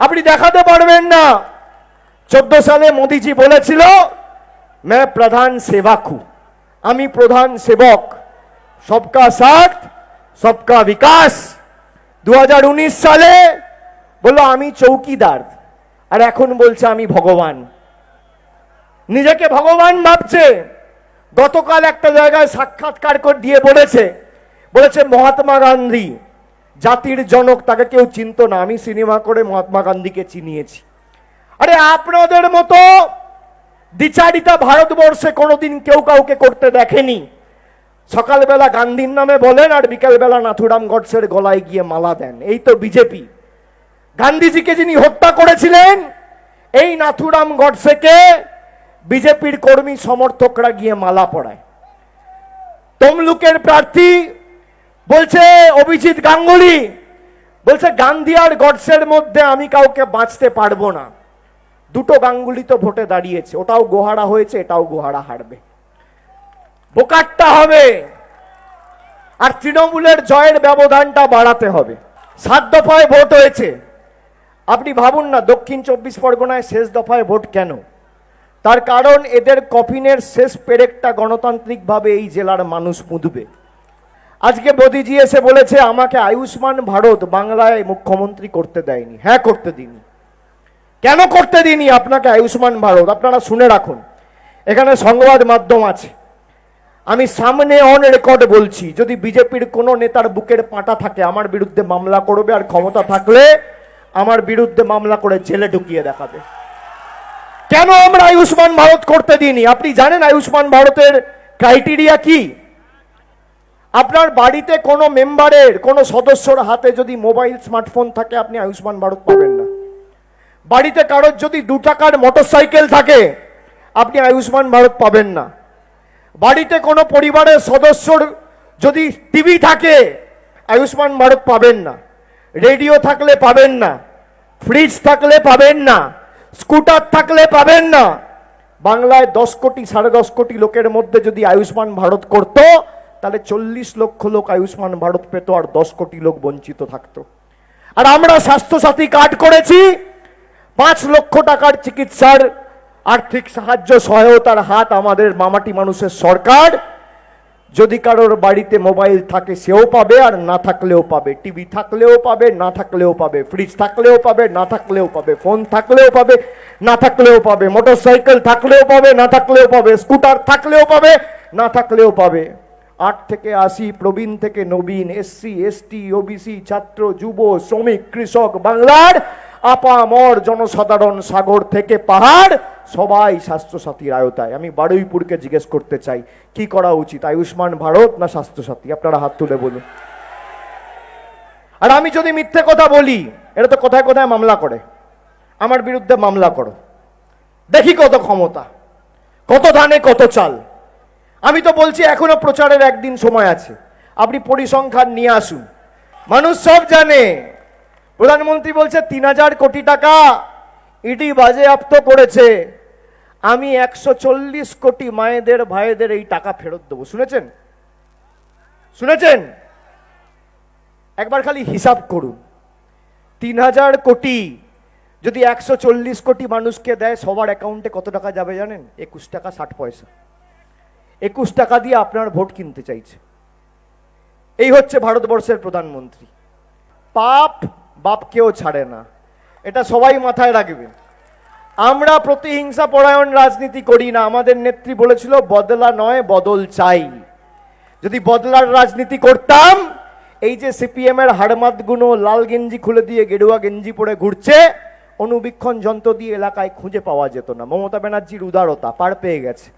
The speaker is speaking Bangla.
আপনি দেখাতে পারবেন না। চোদ্দ সালে মোদিজি বলেছিল मैं প্রধান সেবক, আমি প্রধান সেবক। সবকা সাথ সবকা বিকাশ। দু হাজার উনিশ সালে বলল, আমি চৌকিদার, আর এখন বলছে আমি ভগবান। নিজেকে ভগবান ভাবছে। গতকাল একটা জায়গায় সাক্ষাৎকার করে, দিয়ে বলেছে বলেছে মহাত্মা গান্ধী জাতির জনক তাকে কেউ চিনতো না। আমি সিনেমা করে মহাত্মা গান্ধীকে চিনিয়েছি। আরে আপনাদের মতো দ্বিচারিতা ভারতবর্ষে কোনোদিন কেউ কাউকে করতে দেখেনি। সকালবেলা গান্ধীর নামে বলেন আর বিকালবেলা নাথুরাম গডসের গলায় গিয়ে মালা দেন। এই তো বিজেপি। গান্ধীজিকে যিনি হত্যা করেছিলেন, এই নাথুরাম গডসেকে বিজেপির কর্মী সমর্থকরা গিয়ে মালা পড়ায় তমলুকের প্রার্থী বলছে, অভিজিৎ গাঙ্গুলি, বলছে, গান্ধী আর গডসের মধ্যে আমি কাউকে বাঁচতে পারব না। দুটো গাঙ্গুলি তো ভোটে দাঁড়িয়েছে, ওটাও গোহারা হয়েছে, এটাও গোহারা হারবে। বোকাট্টা হবে। আর তৃণমূলের জয়ের ব্যবধানটা বাড়াতে হবে। সাত দফায় ভোট হয়েছে। আপনি ভাবুন না, দক্ষিণ চব্বিশ পরগনায় শেষ দফায় ভোট কেন? তার কারণ এদের কফিনের শেষ পেরেকটা গণতান্ত্রিকভাবে এই জেলার মানুষ মুদবে। আজকে মোদিজি এসে বলেছে, আমাকে আয়ুষ্মান ভারত বাংলায় মুখ্যমন্ত্রী করতে দেয়নি। হ্যাঁ করতে দিনি কেন করতে দিইনি আপনাকে আয়ুষ্মান ভারত? আপনারা শুনে রাখুন। এখানে সংবাদ মাধ্যম আছে। আমি সামনে অন রেকর্ড বলছি, যদি বিজেপির কোনো নেতার বুকের পাটা থাকে, আমার বিরুদ্ধে মামলা করবে আর ক্ষমতা থাকলে আমার বিরুদ্ধে মামলা করে জেলে ঢুকিয়ে দেখাবে। কেন আমরা আয়ুষ্মান ভারত করতে দিইনি? আপনি জানেন আয়ুষ্মান ভারতের ক্রাইটেরিয়া কি? আপনার বাড়িতে কোনো মেম্বারের, কোনো সদস্যর হাতে যদি মোবাইল, স্মার্টফোন থাকে, আপনি আয়ুষ্মান ভারত পাবেন না। বাড়িতে কারোর যদি দু টাকার মোটরসাইকেল থাকে, আপনি আয়ুষ্মান ভারত পাবেন না। বাড়িতে কোনো পরিবারের সদস্যর যদি টিভি থাকে, আয়ুষ্মান ভারত পাবেন না। রেডিও থাকলে পাবেন না। ফ্রিজ থাকলে পাবেন না। স্কুটার থাকলে পাবেন না। বাংলায় দশ কোটি, সাড়ে দশ কোটি লোকের মধ্যে যদি আয়ুষ্মান ভারত করতো তাহলে চল্লিশ লক্ষ লোক আয়ুষ্মান ভারত পেত আর দশ কোটি লোক বঞ্চিত থাকতো। আর আমরা স্বাস্থ্যসাথী কার্ড করেছি, পাঁচ লক্ষ টাকার চিকিৎসার আর্থিক সাহায্য সহায়তার হাত আমাদের মামাটি মানুষের সরকার। যদি কারোর বাড়িতে মোবাইল থাকে সেও পাবে আর না থাকলেও পাবে। টিভি থাকলেও পাবে, না থাকলেও পাবে। ফ্রিজ থাকলেও পাবে, না থাকলেও পাবে। ফোন থাকলেও পাবে, না থাকলেও পাবে। মোটরসাইকেল থাকলেও পাবে, না থাকলেও পাবে। স্কুটার থাকলেও পাবে, না থাকলেও পাবে। আট থেকে আশি, প্রবীণ থেকে নবীন, এসসি, এসটি, ওবিসি, ছাত্র, যুব, শ্রমিক, কৃষক, বাংলার আপামর জনসাধারণ সাগর থেকে পাহাড়, সবাই স্বাস্থ্যসাথীর আয়তায়। আমি বারুইপুরকে জিজ্ঞেস করতে চাই, কি করা উচিত, আয়ুষ্মান ভারত না স্বাস্থ্যসাথী? আপনারা হাত তুলে বলুন। আর আমি যদি মিথ্যে কথা বলি এটা তো কোথায় কোথায় মামলা করে। আমার বিরুদ্ধে মামলা করো। দেখি কত ক্ষমতা, কত ধানে কত চাল। আমি তো বলছি এখনও প্রচারের একদিন সময় আছে। আপনি পরিসংখ্যান নিয়ে আসুন। মানুষ সব জানে। প্রধানমন্ত্রী বলছে, তিন হাজার কোটি টাকা ইডি বাজেয়াপ্ত করেছে। আমি একশো চল্লিশ কোটি মায়েদের, ভাইদের এই টাকা ফেরত দেবো। শুনেছেন? শুনেছেন? একবার খালি হিসাব করুন। তিন হাজার কোটি যদি একশো চল্লিশ কোটি মানুষকে দেয়, সবার অ্যাকাউন্টে কত টাকা যাবে জানেন? একুশ টাকা, ষাট পয়সা। একুশ টাকা দিয়ে আপনার ভোট কিনতে চাইছে। এই হচ্ছে ভারতবর্ষের প্রধানমন্ত্রী। পাপ বাপকেও ছাড়ে না। এটা সবাই মাথায় রাখবে আমরা প্রতিহিংসা পরায়ণ রাজনীতি করি না। আমাদের নেত্রী বলেছিল, বদলা নয়, বদল চাই। যদি বদলার রাজনীতি করতাম, এই যে সিপিএম এর হাড়মাতগুলো লাল গেঞ্জি খুলে দিয়ে গেরুয়া গেঞ্জি পরে ঘুরছে অনুবীক্ষণ যন্ত্র দিয়ে এলাকায় খুঁজে পাওয়া যেত না। মমতা ব্যানার্জির উদারতা পার পেয়ে গেছে।